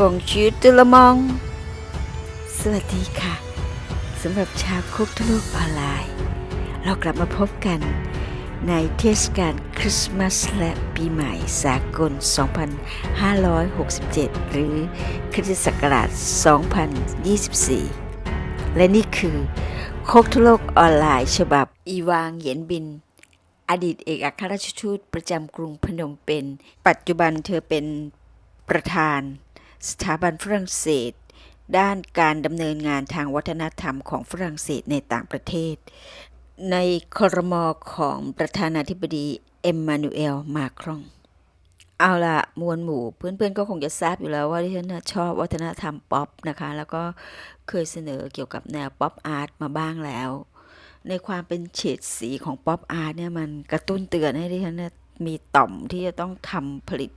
บงชื่อตุละมอง สวัสดีค่ะสำหรับชาวคุกทะลุออนไลน์ เรากลับมาพบกันในเทศกาลคริสต์มาสและปีใหม่สากล 2567 หรือคริสตศักราช 2024 และนี่คือโคกทะโลกออนไลน์ ฉบับอีวางเหยียนบิน อดีตเอกอัครราชทูตประจำกรุงพนมเปญปัจจุบันเธอเป็นประธาน สถาบันฝรั่งเศส ด้านการดำเนินงานทางวัฒนธรรมของฝรั่งเศสในต่างประเทศ ในครมของประธานาธิบดีเอ็มมานูเอลมาครองเอาละมวลหมู่เพื่อนๆก็คงจะทราบอยู่แล้วว่าที่ฉันชอบวัฒนธรรมป๊อปนะคะ แล้วก็เคยเสนอเกี่ยวกับแนวป๊อปอาร์ตมาบ้างแล้ว ในความเป็นเฉดสีของป๊อปอาร์ตเนี่ยมันกระตุ้นเตือนให้ดิฉันมีต่อมที่จะต้องทำผลิต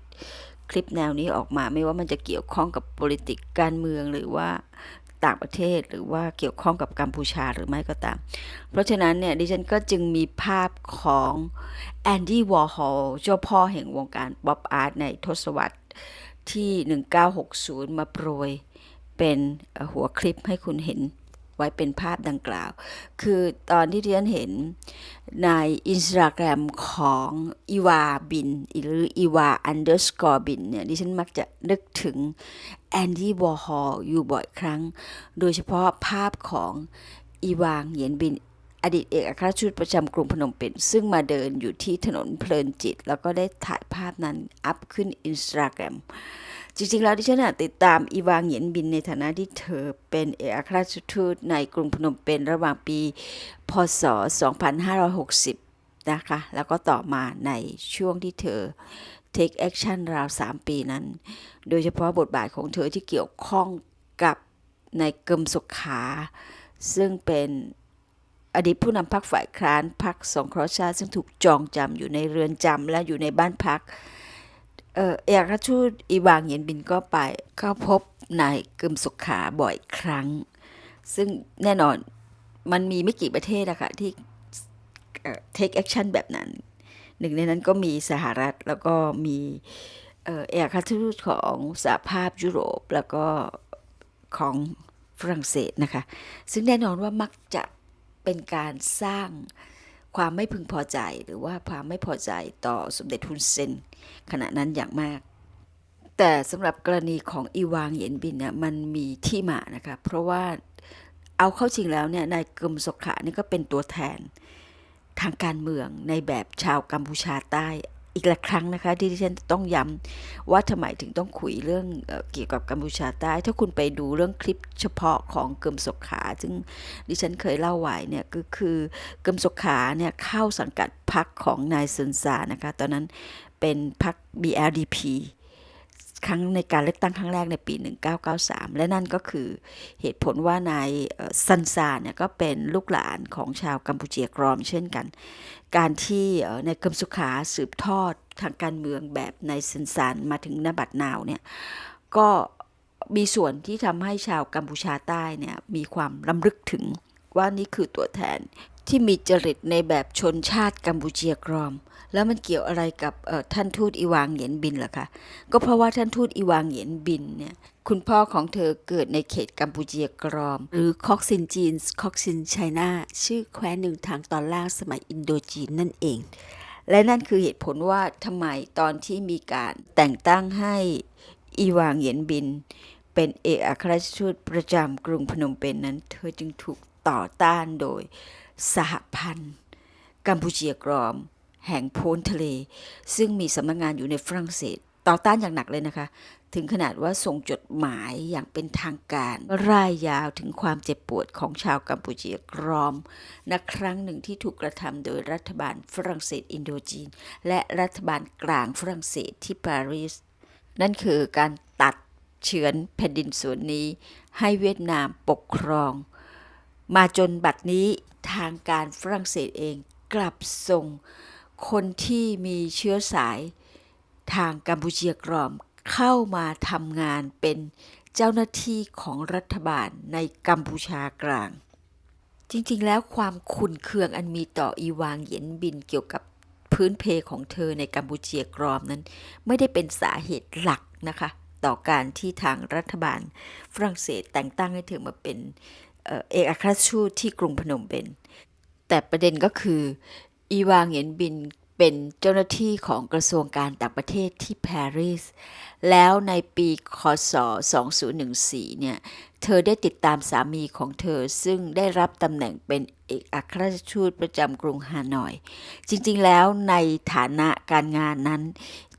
คลิปแนวนี้ออกมาไม่ว่ามันจะเกี่ยวข้องกับ politic การเมืองหรือว่าต่างประเทศหรือว่าเกี่ยวข้องกับกัมพูชาหรือไม่ก็ตาม เพราะฉะนั้นเนี่ยดิฉันก็จึงมีภาพของแอนดี้วอร์ฮอลเจ้าพ่อแห่งวงการป๊อปอาร์ตในทศวรรษที่ 1960 มาโปรยเป็นหัวคลิปให้คุณเห็น ไว้เป็นภาพดังกล่าว คือตอนที่เรียนเห็นในอินสตาแกรมของอีวาบินหรืออีวาอันเดอร์สกอร์บินเนี่ยดิฉันมักจะนึกถึงแอนดี้วอร์ฮอลอยู่บ่อยครั้ง โดยเฉพาะภาพของอีวางเหยียนบินอดีตเอกอัครราชทูตประจำกรุงพนมเปญซึ่งมาเดินอยู่ที่ถนนเพลินจิต แล้วก็ได้ถ่ายภาพนั้นอัพขึ้นอินสตาแกรม จริงๆ แล้วดิฉันนะติดตามอีวางเหยียนบินในฐานะที่เธอเป็นเอกอัครราชทูตในกรุงพนมเปญระหว่างปี พศ 2560 นะคะ แล้วก็ต่อมาในช่วงที่เธอ take action ราว 3 ปีนั้น โดยเฉพาะบทบาทของเธอที่เกี่ยวข้องกับในกรมสุขา ซึ่งเป็นอดีตผู้นำพรรคฝ่ายค้านพรรคสงเคราะห์ชาติซึ่งถูกจองจำอยู่ในเรือนจำและอยู่ในบ้านพัก เออเอกราชทูตอีวางเยียนบินก็ไปเข้าพบนายกึมสุขาบ่อยครั้ง ซึ่งแน่นอนมันมีไม่กี่ประเทศอะคะที่เออ take action แบบนั้น หนึ่งในนั้นก็มีสหรัฐแล้วก็มีเออเอกอัคราชทูตของสหภาพยุโรปแล้วก็ของฝรั่งเศสนะคะ ซึ่งแน่นอนว่ามักจะเป็นการสร้าง ความไม่พึงพอใจหรือว่าความไม่พอใจต่อสมเด็จฮุนเซนขณะนั้นอย่างมาก แต่สำหรับกรณีของอีวางเหยียนบินเนี่ยมันมีที่มานะคะเพราะว่าเอาเข้าจริงแล้วเนี่ยนายกึมสกขานี่ก็เป็นตัวแทนทางการเมืองในแบบชาวกัมพูชาใต้ อีกหลายครั้งนะคะ ที่ดิฉันต้องย้ำว่าทำไมถึงต้องคุยเรื่องเอเกี่ยวกับกัมพูชาใต้ ถ้าคุณไปดูเรื่องคลิปเฉพาะของเกิมสกขา ซึ่งดิฉันเคยเล่าไว้เนี่ยก็คือเกิมสกขาเนี่ยเข้าสังกัดพรรคของนายซุนซานะคะ ตอนนั้นเป็นพรรค BLDP ครั้งในการเลือกตั้งครั้งแรกในปี 1993 และนั่นก็คือเหตุผลว่านายซันซาเนี่ยก็เป็นลูกหลานของชาวกัมพูเชียกรอมเช่นกัน การที่เอ่อในกมสุขาสืบทอดทางการเมืองแบบนายซันซานมาถึงนบัดนาวเนี่ยก็มีส่วนที่ทำให้ชาวกัมพูชาใต้เนี่ยมีความลำลึกถึงว่านี่คือตัวแทน ที่มีจริตในแบบชนชาติกัมพูเชียกรอม แล้วมันเกี่ยวอะไรกับท่านทูตอีวางเหยียนบินล่ะคะก็เพราะว่าท่านทูตอีวางเหยียนบินเนี่ยคุณพ่อของเธอเกิดในเขตกัมพูเชียกรอม หรือคอกซินจีนคอกซินไชน่าชื่อแคว้นหนึ่งทางตอนล่างสมัยอินโดจีนนั่นเอง และนั่นคือเหตุผลว่าทำไมตอนที่มีการแต่งตั้งให้อีวางเหยียนบิน เป็นเอกอัครราชทูตประจำกรุงพนมเปญนนั้น เธอจึงถูกต่อต้านโดย สหพันธ์ กัมพูเชียกรอม แห่งโพ้นทะเล ซึ่งมีสำนักงานอยู่ในฝรั่งเศส ต่อต้านอย่างหนักเลยนะคะ ถึงขนาดว่าส่งจดหมายอย่างเป็นทางการร่ายยาวถึงความเจ็บปวดของชาวกัมพูเชียกรอมณครั้งหนึ่งที่ถูกกระทำโดยรัฐบาลฝรั่งเศสอินโดจีน และรัฐบาลกลางฝรั่งเศสที่ปารีสนั่นคือการตัดเฉือนแผ่นดินส่วนนี้ให้เวียดนามปกครอง มาจนบัดนี้ ทางการฝรั่งเศสเองกลับส่งคนที่มีเชื้อสายทางกัมพูเชียกรอมเข้ามาทำงานเป็นเจ้าหน้าที่ของรัฐบาลในกัมพูชากลาง จริงๆ แล้วความขุนเคืองอันมีต่ออีวางเหยียนบินเกี่ยวกับพื้นเพของเธอในกัมพูเชียกรอมนั้น ไม่ได้เป็นสาเหตุหลักนะคะ ต่อการที่ทางรัฐบาลฝรั่งเศสแต่งตั้งให้เธอมาเป็น เอกอัครราชทูตที่กรุงพนมเปญแต่ประเด็นก็คือ อีวางเหงียนบินเป็นเจ้าหน้าที่ของกระทรวงการต่างประเทศที่ปารีส แล้วในปีคศ 2014 เนี่ย เธอได้ติดตามสามีของเธอซึ่งได้รับตำแหน่งเป็นเอกอัครราชทูตประจำกรุงฮานอย จริงๆ แล้วในฐานะการงานนั้น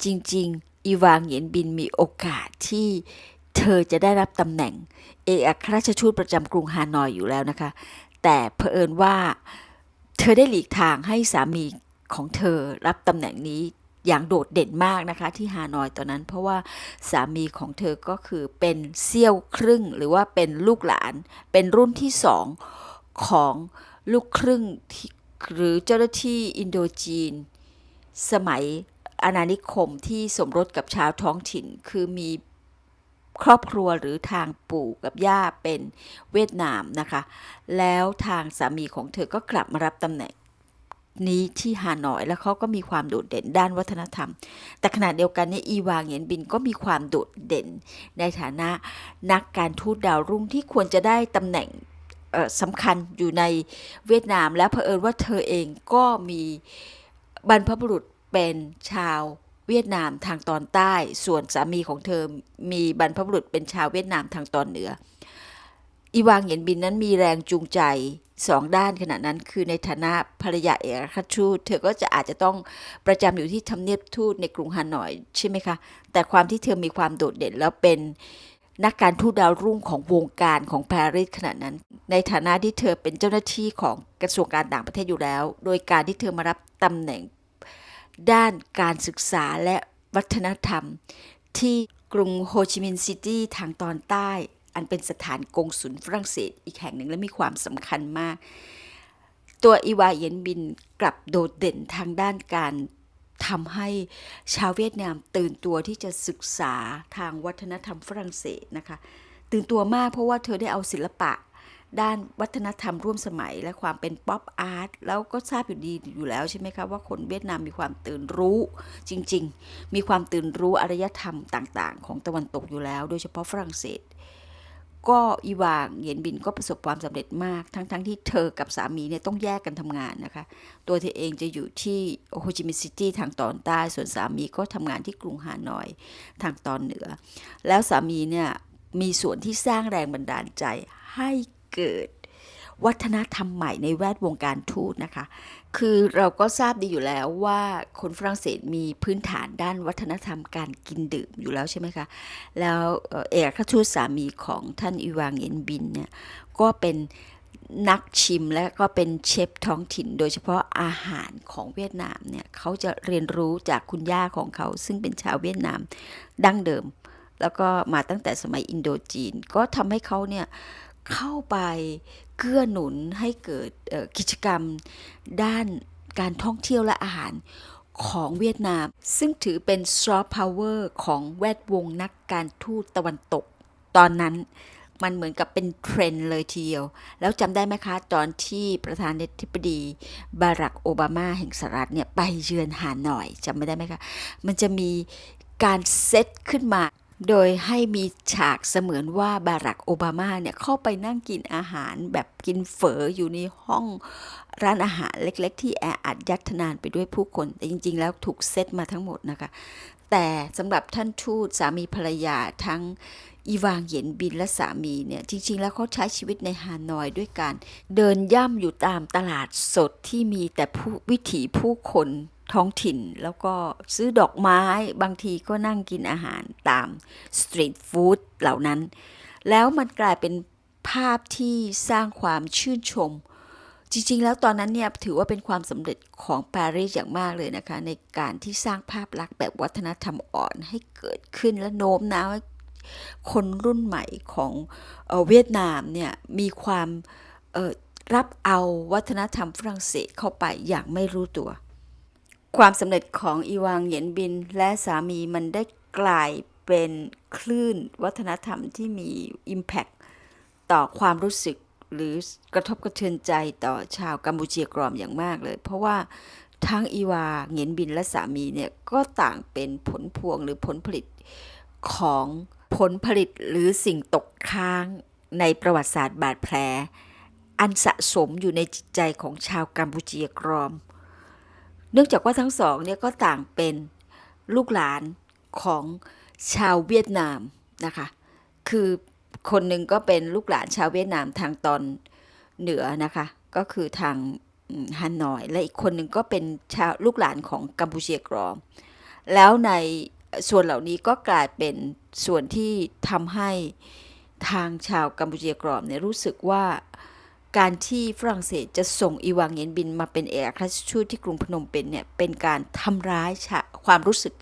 จริง ๆ อีวางเหียนบินมีโอกาสที่ เธอจะได้รับตำแหน่ง เอกอัครราชทูตประจำกรุงฮานอยอยู่แล้วนะคะ แต่เผอิญว่าเธอได้หลีกทางให้สามีของเธอรับตำแหน่งนี้อย่างโดดเด่นมากนะคะที่ฮานอยตอนนั้น เพราะว่าสามีของเธอก็คือเป็นเซี่ยวครึ่งหรือว่าเป็นลูกหลาน เป็นรุ่นที่สองของลูกครึ่งที่หรือเจ้าหน้าที่อินโดจีน สมัยอาณานิคมที่สมรสกับชาวท้องถิ่น คือมี ครอบครัวหรือทางปู่กับย่าเป็นเวียดนามนะคะ แล้วทางสามีของเธอก็กลับมารับตำแหน่งนี้ที่ฮานอยแล้วเขาก็มีความโดดเด่นด้านวัฒนธรรม แต่ขณะเดียวกันเนี่ยอีวางเหงียนบินก็มีความโดดเด่น ในฐานะนักการทูตดาวรุ่งที่ควรจะได้ตำแหน่งสำคัญอยู่ในเวียดนาม แล้วเผอิญว่าเธอเองก็มีบรรพบุรุษเป็นชาว เวียดนามทางตอนใต้ ส่วนสามีของเธอมีบรรพบุรุษเป็นชาวเวียดนามทางตอนเหนือ อีวางเหงียนบินนั้นมีแรงจูงใจสองด้านขณะนั้นคือในฐานะภรรยาเอกอัครราชทูตเธอก็จะอาจจะต้องประจำอยู่ที่ทำเนียบทูตในกรุงฮานอยใช่ไหมคะ แต่ความที่เธอมีความโดดเด่นแล้วเป็นนักการทูตดาวรุ่งของวงการของปารีสขณะนั้น ในฐานะที่เธอเป็นเจ้าหน้าที่ของกระทรวงการต่างประเทศอยู่แล้ว โดยการที่เธอมารับตำแหน่ง ด้านการศึกษาและวัฒนธรรม ที่กรุงโฮจิมินห์ซิตี้ทางตอนใต้ อันเป็นสถานกงสุลฝรั่งเศสอีกแห่งหนึ่งและมีความสำคัญมาก ตัวอีวาเยนบินกลับโดดเด่นทางด้านการทำให้ชาวเวียดนามตื่นตัวที่จะศึกษาทางวัฒนธรรมฝรั่งเศสนะคะ ตื่นตัวมากเพราะว่าเธอได้เอาศิลปะ ด้านวัฒนธรรมร่วมสมัยและความเป็นป๊อปอาร์ตแล้วก็ทราบอยู่ดีอยู่แล้วใช่ไหมคะว่าคนเวียดนามมีความตื่นรู้จริง ๆ มีความตื่นรู้อารยธรรมต่างๆ ของตะวันตกอยู่แล้ว โดยเฉพาะฝรั่งเศส ก็อีวางเหยียนบินก็ประสบความสำเร็จมาก ทั้งๆที่เธอกับสามีเนี่ยต้องแยกกันทำงานนะคะ ตัวเธอเองจะอยู่ที่โฮจิมินห์ซิตี้ทางตอนใต้ ส่วนสามีก็ทำงานที่กรุงฮานอยทางตอนเหนือ แล้วสามีเนี่ยมีส่วนที่สร้างแรงบันดาลใจให้ เกิด วัฒนธรรมใหม่ในแวดวงการทูตนะคะ คือเราก็ทราบดีอยู่แล้วว่าคนฝรั่งเศสมีพื้นฐานด้านวัฒนธรรมการกินดื่มอยู่แล้วใช่ไหมคะ แล้วเอกอัคาทูตสามีของท่านอีวางเอ็นบินเนี่ยก็เป็นนักชิมและก็เป็นเชฟท้องถิ่น โดยเฉพาะอาหารของเวียดนามเนี่ยเขาจะเรียนรู้จากคุณย่าของเขา ซึ่งเป็นชาวเวียดนามดั้งเดิม แล้วก็มาตั้งแต่สมัยอินโดจีน ก็ทำให้เขาเนี่ย เข้าไปเกื้อหนุนให้เกิดกิจกรรม ด้านการท่องเที่ยวและอาหารของเวียดนาม ซึ่งถือเป็นซอฟต์พาวเวอร์ของแวดวงนักการทูตตะวันตก ตอนนั้นมันเหมือนกับเป็นเทรนด์เลยทีเดียว แล้วจำได้ไหมคะ ตอนที่ประธานาธิบดี บารักโอบามาแห่งสหรัฐเนี่ย ไปเยือนฮาหน่อยจำไม่ได้ไหมคะ มันจะมีการเซตขึ้นมา โดยให้มีฉากเสมือนว่าบารักโอบามาเนี่ยเข้าไปนั่งกินอาหารแบบกินเฝออยู่ในห้องร้านอาหารเล็กๆ ที่แออัดยัดทนานไปด้วยผู้คน แต่จริง ๆ แล้วถูกเซตมาทั้งหมดนะคะ แต่สำหรับท่านทูตสามีภรรยาทั้งอีวางเหยียนบินและสามีเนี่ยจริง ๆ แล้วเขาใช้ชีวิตในฮานอยด้วยการเดินย่ำอยู่ตามตลาดสดที่มีแต่ผู้วิถีผู้คน ท้องถิ่น แล้วก็ซื้อดอกไม้บางทีก็นั่งกินอาหารตามสตรีทฟู้ดเหล่านั้น แล้วมันกลายเป็นภาพที่สร้างความชื่นชม จริง ๆ แล้วตอนนั้นเนี่ยถือว่าเป็นความสำเร็จของปารีสอย่างมากเลยนะคะ ในการที่สร้างภาพลักษณ์แบบวัฒนธรรมอ่อนให้เกิดขึ้นและโน้มน้าวคนรุ่นใหม่ของเอเวียดนามเนี่ยมีความรับเอาวัฒนธรรมฝรั่งเศสเข้าไปอย่างไม่รู้ตัว ความสำเร็จของอีวางเหยียนบินและสามีมันได้กลายเป็นคลื่นวัฒนธรรมที่มี Impact ต่อความรู้สึกหรือกระทบกระเทือนใจต่อชาวกัมพูชีกรอมอย่างมากเลย เพราะว่าทั้งอีวาเหงียนบินและสามีเนี่ยก็ต่างเป็นผลพวงหรือผลผลิตของผลผลิตหรือสิ่งตกค้างในประวัติศาสตร์บาดแผล อันสะสมอยู่ในจิตใจของชาวกัมพูชีกรอม เนื่องจากว่าทั้งสองเนี่ยก็ต่างเป็นลูกหลานของชาวเวียดนามนะคะ คือคนหนึ่งก็เป็นลูกหลานชาวเวียดนามทางตอนเหนือนะคะ ก็คือทางฮานอย และอีกคนหนึ่งก็เป็นชาวลูกหลานของกัมพูเชียกรอม แล้วในส่วนเหล่านี้ก็กลายเป็นส่วนที่ทำให้ทางชาวกัมพูเชียกรอมเนี่ยรู้สึกว่า การที่ฝรั่งเศสจะส่งอีวางเย็นบินมาเป็นเอกอัครราชทูตที่กรุงพนมเปญเนี่ยเป็นการทำร้ายชาความรู้สึก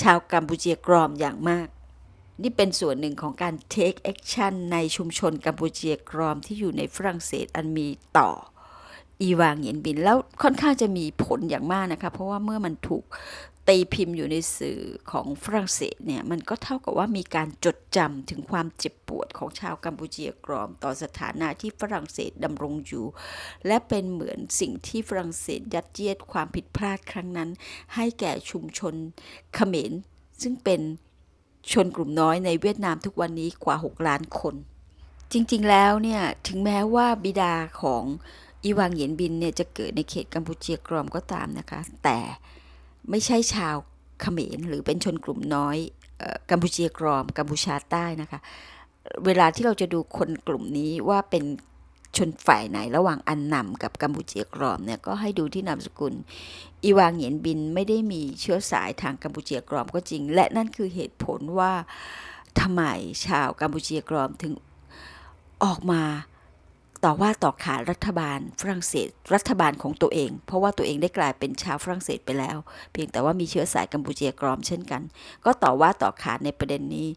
ชาวกัมพูเชียกรอมอย่างมาก นี่เป็นส่วนหนึ่งของการ take action ในชุมชนกัมพูเชียกรอมที่อยู่ในฝรั่งเศสอันมีต่ออีวางเยียนบินแล้วค่อนข้างจะมีผลอย่างมากนะคะ เพราะว่าเมื่อมันถูก ตีพิมพ์อยู่ในสื่อของฝรั่งเศสเนี่ยมันก็เท่ากับว่ามีการจดจำถึงความเจ็บปวดของชาวกัมพูเชียกรอม ต่อสถานะที่ฝรั่งเศสดำรงอยู่ และเป็นเหมือนสิ่งที่ฝรั่งเศสยัดเยียดความผิดพลาดครั้งนั้น ให้แก่ชุมชนเขมร ซึ่งเป็นชนกลุ่มน้อยในเวียดนามทุกวันนี้กว่า 6 ล้านคน จริงๆแล้วเนี่ยถึงแม้ว่าบิดาของอีวางเหยียนบินเนี่ยจะเกิดในเขตกัมพูเชียกรอมก็ตามนะคะ แต่ ไม่ใช่ชาวเขมรหรือเป็นชนกลุ่มน้อยกัมพูเชียกรอมกัมพูชาใต้นะคะ เวลาที่เราจะดูคนกลุ่มนี้ว่าเป็นชนฝ่ายไหนระหว่างอันนำกับกัมพูเชียกรอมเนี่ยก็ให้ดูที่นามสกุล อีวางเหยียนบินไม่ได้มีเชื้อสายทางกัมพูเชียกรอมก็จริง และนั่นคือเหตุผลว่าทำไมชาวกัมพูเชียกรอมถึงออกมา ต่อว่าต่อขานรัฐบาลฝรั่งเศส รัฐบาลของตัวเอง เพราะว่าตัวเองได้กลายเป็นชาวฝรั่งเศสไปแล้ว เพียงแต่ว่ามีเชื้อสายกัมพูเชียกรอมเช่นกัน ก็ต่อว่าต่อขานในประเด็นนี้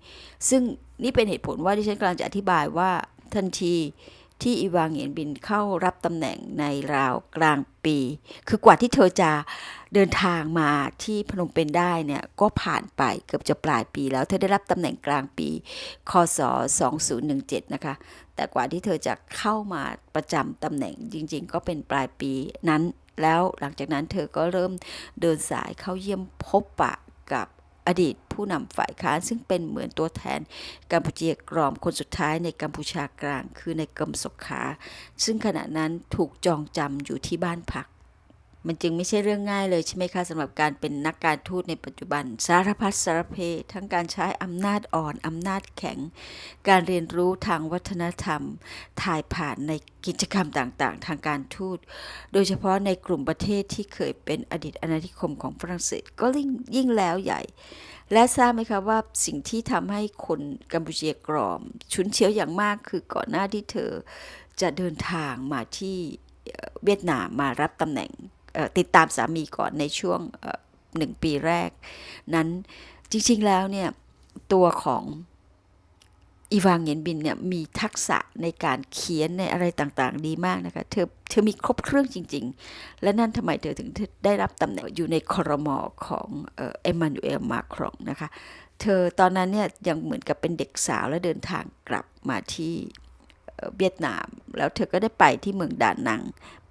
ซึ่งนี่เป็นเหตุผลว่าที่ฉันกำลังจะอธิบายว่าทันทีที่อีวางเหียนบินเข้ารับตำแหน่งในราวกลางปี คือกว่าที่เธอจะเดินทางมาที่พนมเปญได้เนี่ยก็ผ่านไปเกือบจะปลายปีแล้ว เธอได้รับตำแหน่งกลางปี คศ 2017 นะคะ แต่กว่าที่เธอจะเข้ามาประจำตำแหน่งจริง ๆ ก็เป็นปลายปีนั้น แล้วหลังจากนั้นเธอก็เริ่มเดินสายเข้าเยี่ยมพบปะกับอดีตผู้นำฝ่ายค้านซึ่งเป็นเหมือนตัวแทนกัมพูเชียกรอมคนสุดท้ายในกัมพูชากลางคือในกรมสกขา ซึ่งขณะนั้นถูกจองจำอยู่ที่บ้านพัก มันจึงไม่ใช่เรื่องง่ายเลยใช่ไหมคะสำหรับการเป็นนักการทูตในปัจจุบัน สารพัดสารเพ ทั้งการใช้อำนาจอ่อนอำนาจแข็ง การเรียนรู้ทางวัฒนธรรม ถ่ายผ่านในกิจกรรมต่างๆ ทางการทูต โดยเฉพาะในกลุ่มประเทศที่เคยเป็นอดีตอาณานิคมของฝรั่งเศสก็ยิ่งแล้วใหญ่ และทราบไหมคะว่าสิ่งที่ทำให้คนกัมพูชียกรอม ชุนเชียวอย่างมากคือก่อนหน้าที่เธอจะเดินทางมาที่เวียดนามมารับตำแหน่ง ติดตามสามีก่อนในช่วงหนึ่งปีแรก นั้นจริงๆแล้วเนี่ย ตัวของอีวางเหยียนบินเนี่ยมีทักษะในการเขียนในอะไรต่างๆ ดีมากนะคะ เธอเธอมีครบเครื่องจริง ๆ และนั่นทำไมเธอถึงได้รับตำแหน่งอยู่ในคอรมอของเอ็มมานูเอลมาครองนะคะ เธอตอนนั้นเนี่ยยังเหมือนกับเป็นเด็กสาวและเดินทางกลับมาที่เอ่อเวียดนาม แล้วเธอก็ได้ไปที่เมืองดานัง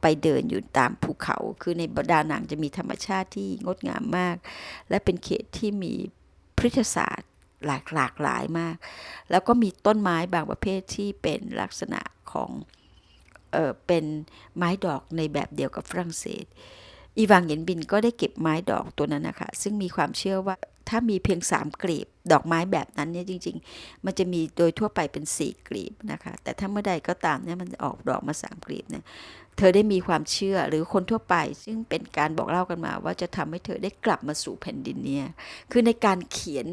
ไปเดินอยู่ตามภูเขา คือในดานังจะมีธรรมชาติที่งดงามมาก และเป็นเขตที่มีพฤกษศาสตร์หลากหลากหลายมาก แล้วก็มีต้นไม้บางประเภทที่เป็นลักษณะของเออเป็นไม้ดอกในแบบเดียวกับฝรั่งเศสอีวางเหยียนบินก็ได้เก็บไม้ดอกตัวนั้นนะคะซึ่งมีความเชื่อว่า ถ้ามีเพียงสามกลีบ ดอกไม้แบบนั้นเนี่ยจริง ๆ มันจะมีโดยทั่วไปเป็นสี่กลีบนะคะ แต่ถ้าเมื่อใดก็ตามเนี่ยมันออกดอกมาสามกลีบเนี่ยเธอได้มีความเชื่อหรือคนทั่วไป ซึ่งเป็นการบอกเล่ากันมา ว่าจะทำให้เธอได้กลับมาสู่แผ่นดินเนี่ยคือในการเขียน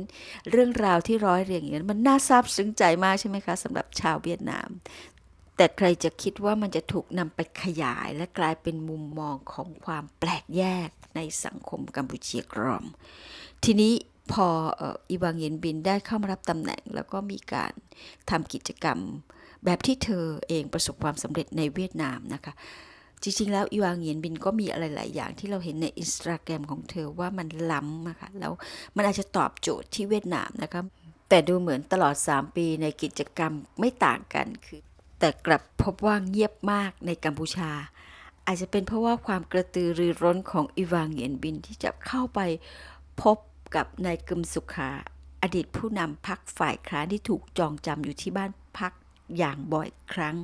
เรื่องราวที่ร้อยเรียงอย่างนั้นมันน่าซาบซึ้งใจมากใช่ไหมคะสำหรับชาวเวียดนามแต่ใครจะคิดว่ามันจะถูกนำไปขยายและกลายเป็นมุมมองของความแปลกแยกในสังคมกัมพูเชียกรอม ทีนี้พออีวางเย็นบินได้เข้ามารับตำแหน่ง แล้วก็มีการทำกิจกรรมแบบที่เธอเองประสบความสำเร็จในเวียดนามนะคะ จริง ๆ แล้วอีวางเหยียนบินก็มีอะไรหลายอย่างที่เราเห็นในอินสตาแกรมของเธอว่ามันล้ำอะคะแล้วมันอาจจะตอบโจทย์ที่เวียดนามนะคะแต่ดูเหมือนตลอด 3 ปีในกิจกรรมไม่ต่างกันคือ แต่กลับพบว่าเงียบมากในกัมพูชา อาจจะเป็นเพราะว่าความกระตือรือร้นของอีวางเหยียนบินที่จะเข้าไปพบ กับนายกึมสุขาอดีตผู้นำพักฝ่ายค้านที่ถูกจองจำอยู่ที่บ้านพักอย่างบ่อยครั้ง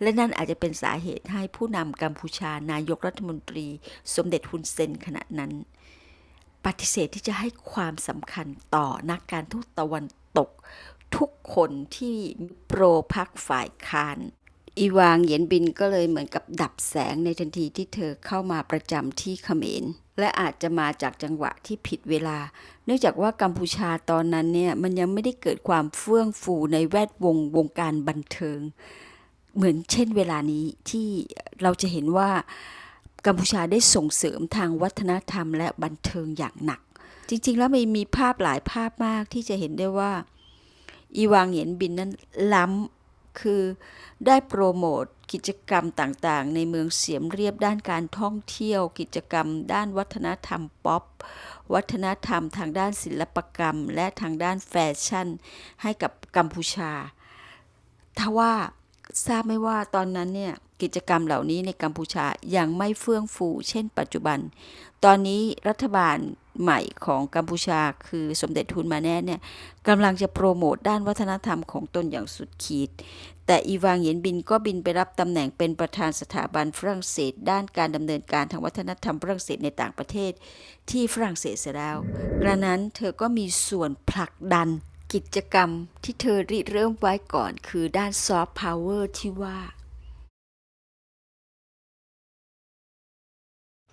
และนั่นอาจจะเป็นสาเหตุให้ผู้นำกัมพูชานายกรัฐมนตรี สมเด็จฮุนเซนขณะนั้น ปฏิเสธที่จะให้ความสำคัญต่อนักการทูตตะวันตก ทุกคนที่โปรพักฝ่ายค้าน อีวางเหยียนบินก็เลยเหมือนกับดับแสงในทันทีที่เธอเข้ามาประจำที่เขมร และอาจจะมาจากจังหวะที่ผิดเวลา เนื่องจากว่ากัมพูชาตอนนั้นเนี่ยมันยังไม่ได้เกิดความเฟื่องฟูในแวดวงวงการบันเทิง เหมือนเช่นเวลานี้ที่เราจะเห็นว่ากัมพูชาได้ส่งเสริมทางวัฒนธรรมและบันเทิงอย่างหนัก จริงๆ แล้วมันมีภาพหลายภาพมากที่จะเห็นได้ว่า อีวางเหยียนบินนั้นล้ำ คือ ได้โปรโมทกิจกรรมต่างๆ ในเมืองเสียมเรียบด้านการท่องเที่ยว กิจกรรม ด้านวัฒนธรรมป๊อป วัฒนธรรมทางด้านศิลปกรรม และทางด้านแฟชั่น ให้กับกัมพูชาทว่าทราบไหมว่าตอนนั้นเนี่ยกิจกรรมเหล่านี้ในกัมพูชายังไม่เฟื่องฟู เช่นปัจจุบัน ตอนนี้รัฐบาล ใหม่ของกัมพูชา คือสมเด็จทุนมาแน่เนี่ยกำลังจะโปรโมทด้านวัฒนธรรมของตนอย่างสุดขีด แต่อีวางเหยียนบินก็บินไปรับตำแหน่งเป็นประธานสถาบันฝรั่งเศส ด้านการดำเนินการทางวัฒนธรรมฝรั่งเศสในต่างประเทศ ที่ฝรั่งเศสเสียแล้วกระนั้นเธอก็มีส่วนผลักดันกิจกรรมที่เธอริเริ่มไว้ก่อน คือด้านซอฟต์พาวเวอร์ที่ว่า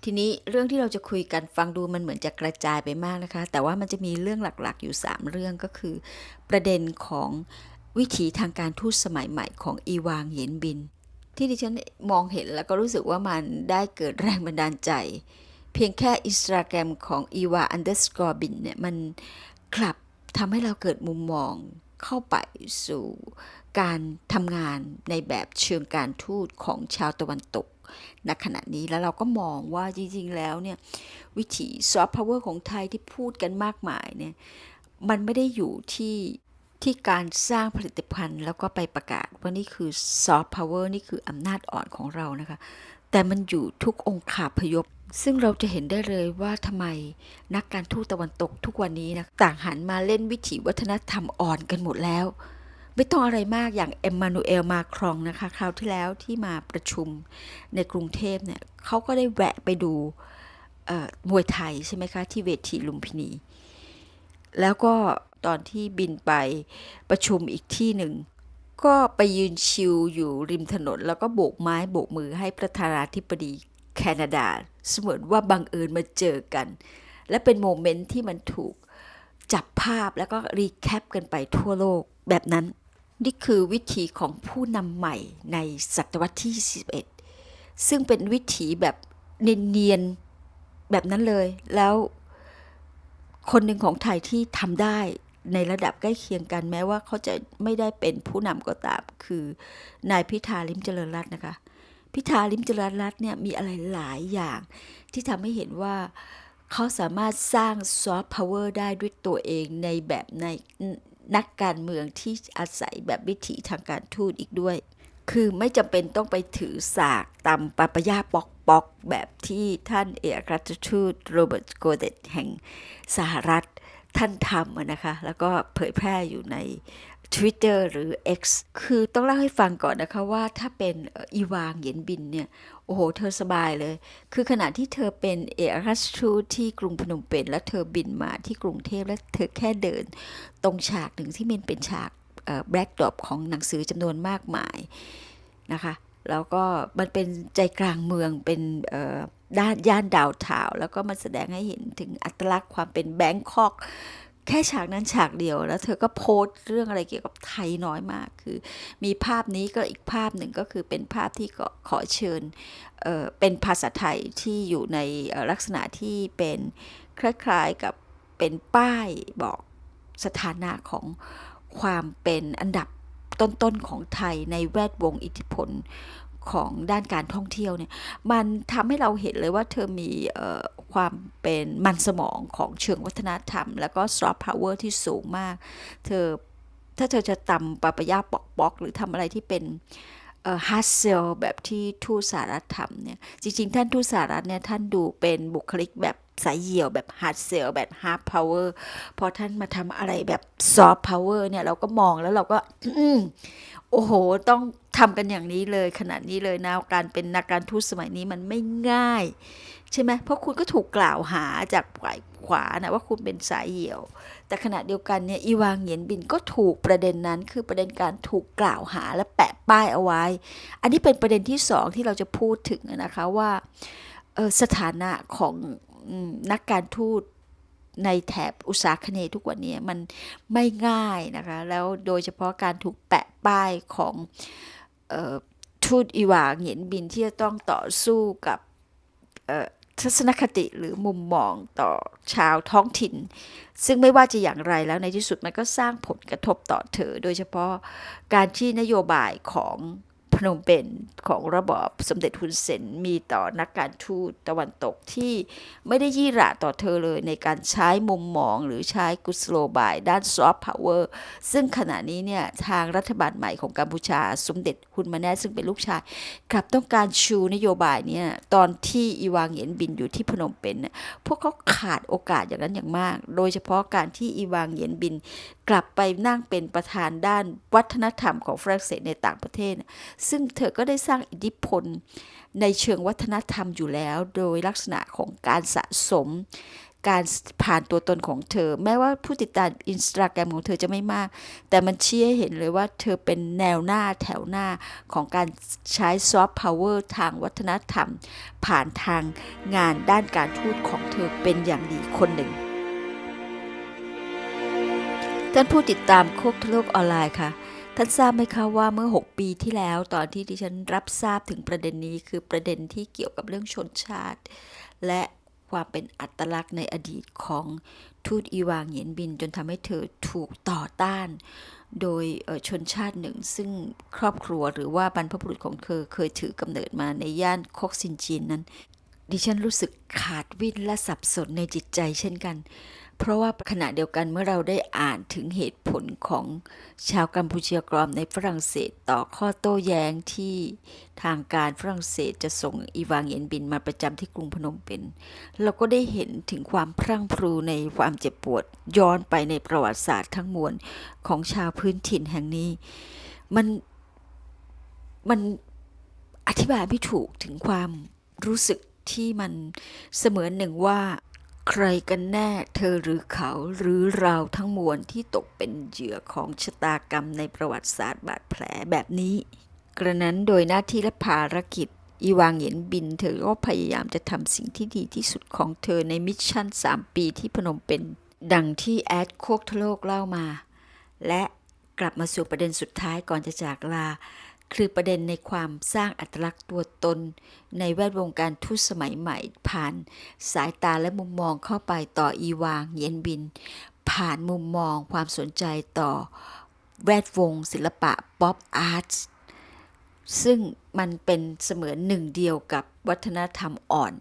ทีนี้เรื่องที่เราจะคุยกันฟังดูมันเหมือนจะกระจายไปมากนะคะ แต่ว่ามันจะมีเรื่องหลักๆ อยู่ 3 เรื่องก็คือ ประเด็นของวิถีทางการทูตสมัยใหม่ของอีวางเยียนบิน ที่ดิฉันมองเห็นแล้วก็รู้สึกว่ามันได้เกิดแรงบันดาลใจ เพียงแค่อินสตาแกรมของอีวา underscore บินเนี่ยมันกลับทำให้เราเกิดมุมมองเข้าไปสู่การทำงานในแบบเชิงการทูตของชาวตะวันตก ณขณะนี้แล้วเราก็มองว่าจริงๆแล้วเนี่ยวิถีซอฟต์พาวเวอร์ของไทยที่พูดกันมากมายเนี่ยมันไม่ได้อยู่ที่ที่การสร้างผลิตภัณฑ์ แล้วก็ไปประกาศว่านี่คือซอฟต์พาวเวอร์นี่คืออำนาจอ่อนของเรานะคะ แต่มันอยู่ทุกองค์ขาพยพ ซึ่งเราจะเห็นได้เลยว่าทำไมนักการทูตตะวันตกทุกวันนี้นะต่างหันมาเล่นวิถีวัฒนธรรมอ่อนกันหมดแล้ว ไม่ต้องอะไรมากอย่างเอ็มมานูเอลมาครองนะคะ คราวที่แล้วที่มาประชุมในกรุงเทพเนี่ยเขาก็ได้แวะไปดูมวยไทยใช่ไหมคะที่เวทีลุมพินี แล้วก็ตอนที่บินไปประชุมอีกที่หนึ่ง ก็ไปยืนชิลอยู่ริมถนน แล้วก็โบกไม้โบกมือให้ประธานาธิบดีแคนาดา เสมือนว่าบังเอิญมาเจอกัน และเป็นโมเมนต์ที่มันถูกจับภาพแล้วก็รีแคปกันไปทั่วโลกแบบนั้น นี่คือวิถีของผู้นำใหม่ในศตวรรษที่21ซึ่งเป็นวิถีแบบเนียนๆแบบนั้นเลย แล้วคนหนึ่งของไทยที่ทำได้ในระดับใกล้เคียงกันแม้ว่าเขาจะไม่ได้เป็นผู้นำก็ตาม คือนายพิธาลิมเจริญรัตน์นะคะ พิธาลิมเจริญรัตน์เนี่ยมีอะไรหลายอย่าง ที่ทำให้เห็นว่าเขาสามารถสร้างซอฟต์พาวเวอร์ได้ด้วยตัวเองในแบบใน นักการเมืองที่อาศัยแบบวิถีทางการทูตอีกด้วย คือไม่จำเป็นต้องไปถือสากตำปาปยาปอกปอกๆแบบที่ท่านเอกราชทูตโรเบิร์ตโกเดตแห่งสหรัฐท่านทำนะคะ แล้วก็เผยแพร่อยู่ใน Twitter หรือ X คือต้องเล่าให้ฟังก่อนนะคะว่าถ้าเป็นอีวางเหยียนบินเนี่ย โอ้โห เธอสบายเลย คือขณะที่เธอเป็นเอกอัครราชทูตที่กรุงพนมเปญแล้วเธอบินมาที่กรุงเทพแล้วเธอแค่เดิน ตรงฉากหนึ่งที่มันเป็นฉากแบล็กดรอปของหนังสือจำนวนมากมายนะคะแล้วก็มันเป็นใจกลางเมืองเป็นด้านย่านดาวทาว แล้วก็มันแสดงให้เห็นถึงอัตลักษณ์ความเป็นแบงคอก แค่ฉากนั้นฉากเดียวแล้ว เธอก็โพสต์เรื่องอะไรเกี่ยวกับไทยน้อยมาก คือ มีภาพนี้ก็อีกภาพหนึ่งก็คือเป็นภาพที่ขอเชิญเเป็นภาษาไทยที่อยู่ในลักษณะที่เป็นคล้ายๆกับเป็นป้ายบอกสถานะของความเป็นอันดับต้นๆของไทยในแวดวงอิทธิพล ของด้านการท่องเที่ยวเนี่ยมันทำให้เราเห็นเลยว่าเธอมีออความเป็นมันสมองของเชิงวัฒนธรรม แล้วก็ซอฟต์พาวเวอร์ที่สูงมาก เธอถ้าเธอจะตำปาปายาปอกปอกหรือทำอะไรที่เป็นฮาร์ดเซลแบบที่ทูตสหรัฐทำเนี่ยจริงๆ ท่านทูตสหรัฐเนี่ยท่านดูเป็นบุคลิกแบบ สายเหี่ยวแบบฮาร์ดเซลแบบฮาร์ดพาวเวอร์พอท่านมาทำอะไรแบบซอฟต์พาวเวอร์เนี่ยเราก็มองแล้วเราก็โอ้โห ต้องทำกันอย่างนี้เลยขนาดนี้เลยนะการเป็นนักการทูตสมัยนี้มันไม่ง่าย ใช่ไหมเพราะคุณก็ถูกกล่าวหาจากฝ่ายขวานะว่าคุณเป็นสายเหี่ยว แต่ขณะเดียวกันเนี่ยอีวางเหยียนบินก็ถูกประเด็นนั้น คือประเด็นการถูกกล่าวหาและแปะป้ายเอาไว้ อันนี้เป็นประเด็นที่สองที่เราจะพูดถึงนะคะว่าสถานะของ นักการทูตในแถบอุตสาคเนทุกวันนี้มันไม่ง่ายนะคะ แล้วโดยเฉพาะการถูกแปะป้ายของออทูตอีหวาเหยียนบินที่จะต้องต่อสู้กับทัศนคติหรือมุมมองต่อชาวท้องถิ่น ซึ่งไม่ว่าจะอย่างไรแล้วในที่สุดมันก็สร้างผลกระทบต่อเธอ โดยเฉพาะการที่นโยบายของ พนมเปญของระบอบสมเด็จฮุนเซนมีต่อนักการทูตตะวันตกที่ไม่ได้ยี่ระต่อเธอเลยในการใช้มุมมองหรือใช้กุศโลบายด้านซอฟต์พาวเวอร์ซึ่งขณะนี้เนี่ยทางรัฐบาลใหม่ของกัมพูชา สมเด็จฮุนมาแนซึ่งเป็นลูกชายกลับต้องการชูนโยบายเนี่ยตอนที่อีวางเหยียนบินอยู่ที่พนมเปญเนี่ยพวกเขาขาดโอกาสอย่างนั้นอย่างมาก โดยเฉพาะการที่อีวางเหยียนบิน กลับไปนั่งเป็นประธานด้านวัฒนธรรมของฝรั่งเศสในต่างประเทศซึ่งเธอก็ได้สร้างอิทธิพลในเชิงวัฒนธรรมอยู่แล้ว โดยลักษณะของการสะสม การผ่านตัวตนของเธอ แม้ว่าผู้ติดตามอินสตาแกรมของเธอจะไม่มาก แต่มันชี้ให้เห็นเลยว่าเธอเป็นแนวหน้าแถวหน้าของการใช้ซอฟต์พาวเวอร์ทางวัฒนธรรม ผ่านทางงานด้านการทูตของเธอเป็นอย่างดีคนหนึ่งท่านผู้ติดตามโคกทะโลกออนไลน์ค่ะ ท่านทราบไหมคะว่าเมื่อ 6 ปีที่แล้วตอนที่ดิฉันรับทราบถึงประเด็นนี้คือประเด็นที่เกี่ยวกับเรื่องชนชาติ และความเป็นอัตลักษณ์ในอดีตของทูตอีวางเหยียนบิน จนทำให้เธอถูกต่อต้าน โดยชนชาติหนึ่ง ซึ่งครอบครัวหรือว่าบรรพบุรุษของเธอเคยถือกำเนิดมาในย่านคกซินจีนนั้น ดิฉันรู้สึกขาดวินและสับสนในจิตใจเช่นกัน เพราะว่าขณะเดียวกันเมื่อเราได้อ่านถึงเหตุผลของชาวกัมพูชีกรอมในฝรั่งเศสต่อข้อโต้แย้งที่ทางการฝรั่งเศสจะส่งอีวางเหยียนบินมาประจำที่กรุงพนมเปญเราก็ได้เห็นถึงความพรั่งพรูในความเจ็บปวด ย้อนไปในประวัติศาสตร์ทั้งมวลของชาวพื้นถิ่นแห่งนี้ มันมันอธิบายไม่ถูกถึงความรู้สึกที่มันเสมือนหนึ่งว่า ใครกันแน่เธอหรือเขาหรือเราทั้งมวลที่ตกเป็นเหยื่อของชะตากรรมในประวัติศาสตร์บาดแผลแบบนี้ กระนั้นโดยหน้าที่และภารกิจ อีวางเหยียนบินเธอก็พยายามจะทำสิ่งที่ดีที่สุดของเธอในมิชชั่น 3 ปีที่พนมเปญดังที่แอดโคกทโลกเล่ามา และกลับมาสู่ประเด็นสุดท้ายก่อนจะจากลา คือประเด็นในความสร้างอัตลักษณ์ตัวตน ในแวดวงการทูตสมัยใหม่ผ่าน สายตาและมุมมองเข้าไปต่ออีวางเยียนบิน ผ่านมุมมองความสนใจต่อแวดวงศิลปะป๊อปอาร์ตซึ่งมันเป็นเสมือนหนึ่งเดียวกับวัฒนธรรมอ่อน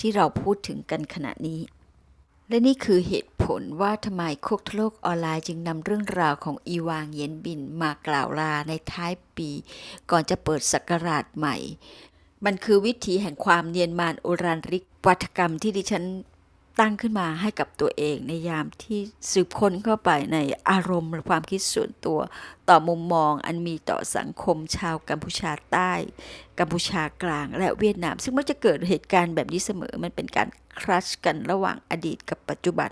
ที่เราพูดถึงกันขณะนี้ และนี่คือเหตุผลว่าทำไมโคกทโลกออนไลน์จึงนำเรื่องราวของอีวางเย็นบินมากล่าวลาในท้ายปี ก่อนจะเปิดศักราชใหม่ มันคือวิธีแห่งความเนียนมานโอรันริกวัฒกรรมที่ดิฉัน ตั้งขึ้นมาให้กับตัวเอง ในยามที่สืบค้นเข้าไปในอารมณ์และความคิดส่วนตัว ต่อมุมมองอันมีต่อสังคมชาวกัมพูชาใต้ กัมพูชากลางและเวียดนาม ซึ่งมักจะเกิดเหตุการณ์แบบนี้เสมอมันเป็นการครัชกันระหว่างอดีตกับปัจจุบัน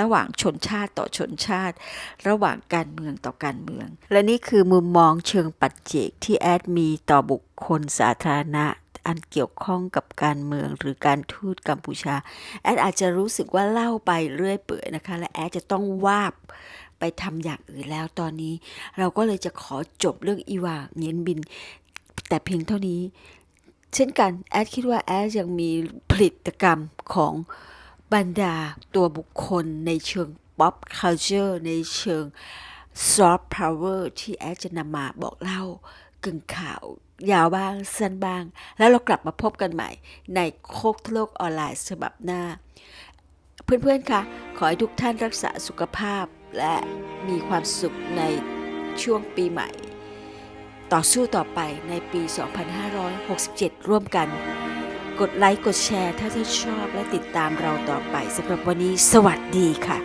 ระหว่างชนชาติต่อชนชาติ ระหว่างการเมืองต่อการเมือง และนี่คือมุมมองเชิงปัจเจกที่แอดมีต่อบุคคลสาธารณะ อันเกี่ยวข้องกับการเมืองหรือการทูตกัมพูชา แอดอาจจะรู้สึกว่าเล่าไปเรื่อยเปื่อยนะคะ และแอดจะต้องวาบไปทำอย่างอื่นแล้วตอนนี้ เราก็เลยจะขอจบเรื่องอีวาเงียนบิน แต่เพียงเท่านี้ เช่นกัน แอดคิดว่าแอดยังมีผลิตกรรมของบรรดาตัวบุคคลในเชิง pop culture ในเชิง soft power ที่แอดจะนำมาบอกเล่ากึ่งข่าว ยาวบ้างสั้นบ้าง แล้วเรากลับมาพบกันใหม่ในโคกโลกออนไลน์ฉบับหน้า เพื่อนๆคะขอให้ทุกท่านรักษาสุขภาพและมีความสุขในช่วงปีใหม่ ต่อสู้ต่อไปในปี 2567 ร่วมกัน กดไลค์ กดแชร์ ถ้าท่านชอบและติดตามเราต่อไปสำหรับวันนี้ สวัสดีค่ะ